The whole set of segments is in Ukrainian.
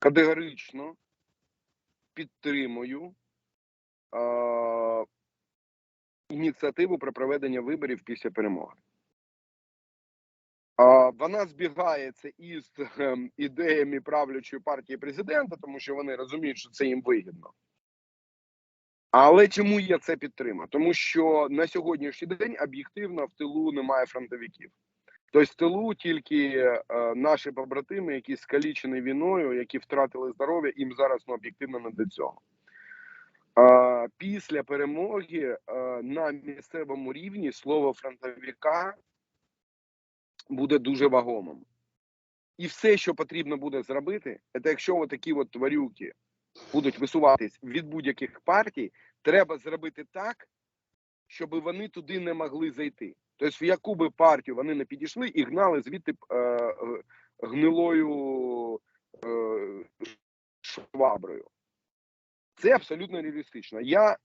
категорично підтримую е, ініціативу про проведення виборів після перемоги. Вона збігається із ідеями правлячої партії президента, тому що вони розуміють, що це їм вигідно. Але чому я це підтримав? Тому що на сьогоднішній день об'єктивно в тилу немає фронтовиків. Тобто в тилу тільки е, наші побратими, які скалічені війною, які втратили здоров'я, їм зараз ну, об'єктивно не до цього. Після перемоги е, на місцевому рівні слово фронтовика буде дуже вагомим. І все, що потрібно буде зробити, це якщо такі от тварюки будуть висуватись від будь-яких партій, треба зробити так, щоб вони туди не могли зайти. Тобто, в яку би партію вони не підійшли і гнали звідти е, гнилою е, шваброю. Це абсолютно реалістично. Я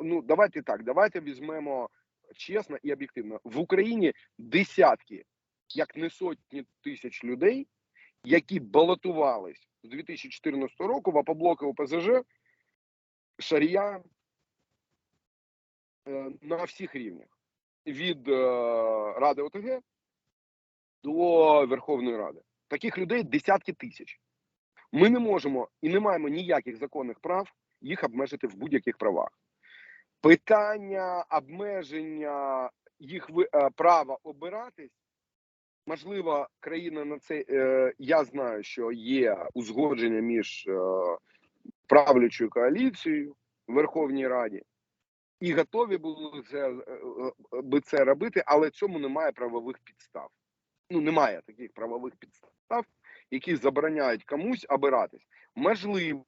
ну давайте так, давайте візьмемо чесно і об'єктивно. В Україні десятки, як не сотні тисяч людей, які балотувались з 2014 року в Апоблоки ОПЗЖ, Шарія е, на всіх рівнях від е, Ради ОТГ до Верховної Ради. Таких людей десятки тисяч. Ми не можемо і не маємо ніяких законних прав їх обмежити в будь-яких правах. Питання обмеження їх е, права обиратись, можливо, країна на це. Е, я знаю, що є узгодження між правлячою коаліцією в Верховній Раді і готові були це, е, е, би це робити, але цьому немає правових підстав. Ну, немає таких правових підстав, які забороняють комусь обиратись. Можливо,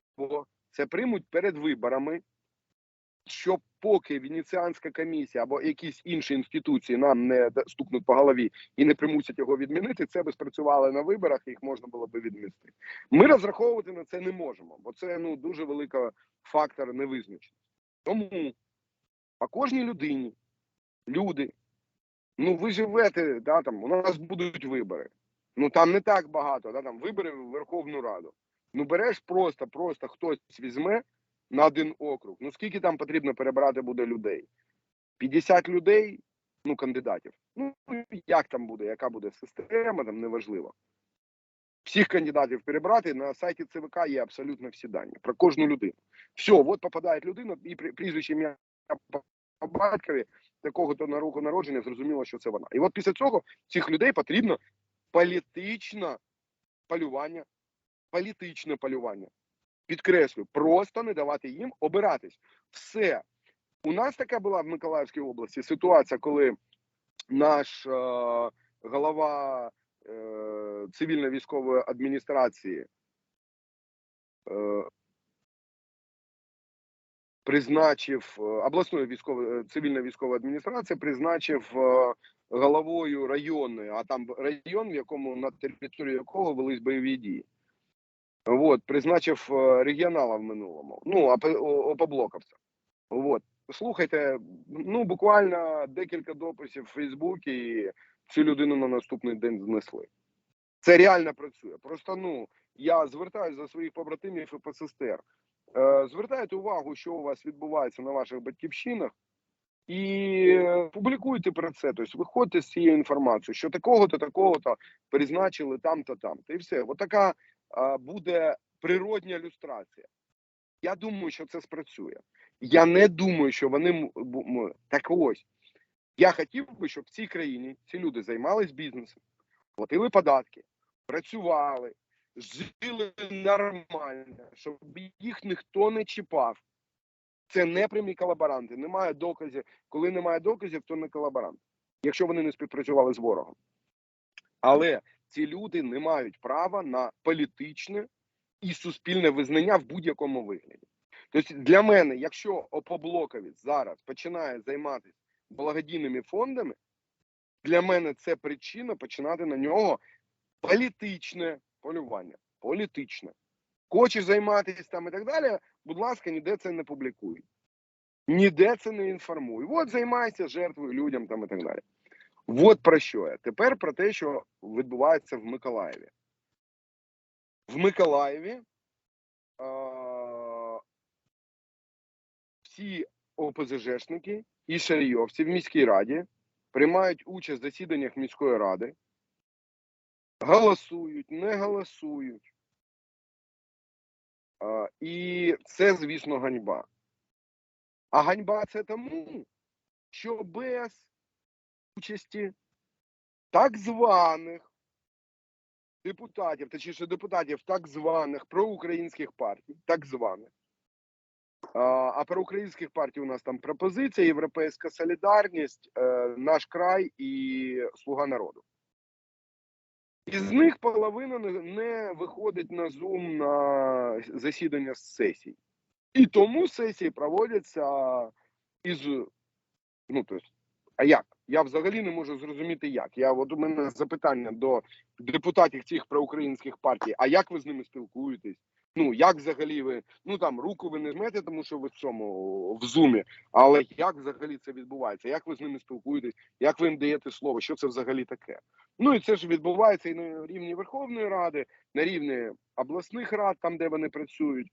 це приймуть перед виборами, щоб поки Венеціанська комісія або якісь інші інституції нам не стукнуть по голові і не примусять його відмінити, це би спрацювало на виборах, їх можна було би відмінити. Ми розраховувати на це не можемо, бо це ну дуже великий фактор невизначеності. Тому по кожній людині, люди, ну ви живете, да, там, у нас будуть вибори. Ну там не так багато, да, там вибори в Верховну Раду. Ну береш просто, просто хтось візьме на один округ. Ну скільки там потрібно перебрати буде людей? 50 людей, ну кандидатів. Ну як там буде, яка буде система, там неважливо. Всіх кандидатів перебрати на сайті ЦВК є абсолютно всі дані про кожну людину. Все, от попадає людина, і прізвище ім'я по- батькові такого-то на року народження, зрозуміло, що це вона. І от після цього цих людей потрібно політичне полювання, політичне полювання. Підкреслю, просто не давати їм обиратись. Все. У нас така була в Миколаївській області ситуація, коли наш е, голова е, цивільно-військової адміністрації е, призначив е, обласної військової цивільної військової адміністрації, призначив е, головою районної, а там район, в якому на території якого велись бойові дії. От, призначив е, регіонала в минулому, ну, опоблоковця. От. Слухайте, ну буквально декілька дописів в Фейсбуці, і цю людину на наступний день знесли. Це реально працює. Просто ну я звертаюся за своїх побратимів і посестер. Е, звертайте увагу, що у вас відбувається на ваших батьківщинах, і публікуйте про це. Тобто виходьте з цією інформацією, що такого-то, такого-то призначили там-то, там-то. І все. Отака е, буде природня люстрація. Я думаю, що це спрацює. Я не думаю, що вони так ось. Я хотів би, щоб в цій країні ці люди займались бізнесом, платили податки, працювали, жили нормально, щоб їх ніхто не чіпав. Це не прямі колаборанти. Немає доказів. Коли немає доказів, то не колаборант, якщо вони не співпрацювали з ворогом. Але ці люди не мають права на політичне і суспільне визнання в будь-якому вигляді. Тобто для мене, якщо опоблоковець зараз починає займатися благодійними фондами, для мене це причина починати на нього політичне полювання, політичне. Хочеш займатися там і так далі, будь ласка, ніде це не публікуй. Ніде це не інформуй. От займайся жертвою людям там і так далі. От про що я. Тепер про те, що відбувається в Миколаєві. В Миколаєві е- всі ОПЗЖшники і шарійовці в міській раді приймають участь в засіданнях міської ради голосують, не голосують. А, і це, звісно, ганьба. А ганьба це тому, що без участі так званих депутатів, точніше депутатів так званих проукраїнських партій, так званих. А, а проукраїнських партій у нас там пропозиція, Європейська солідарність, е, наш край і Слуга народу. Із них половина не, виходить на Zoom на засідання сесій. І тому сесії проводяться із. Ну, тобто, а як? Я взагалі не можу зрозуміти, як. Я от у мене запитання до депутатів цих проукраїнських партій: а як ви з ними спілкуєтесь? Ну як взагалі ви ну там руку ви не жмете, тому що ви в цьому в зумі, але як взагалі це відбувається? Як ви з ними спілкуєтесь? Як ви їм даєте слово? Що це взагалі таке? Ну і це ж відбувається і на рівні Верховної Ради, на рівні обласних рад, там де вони працюють.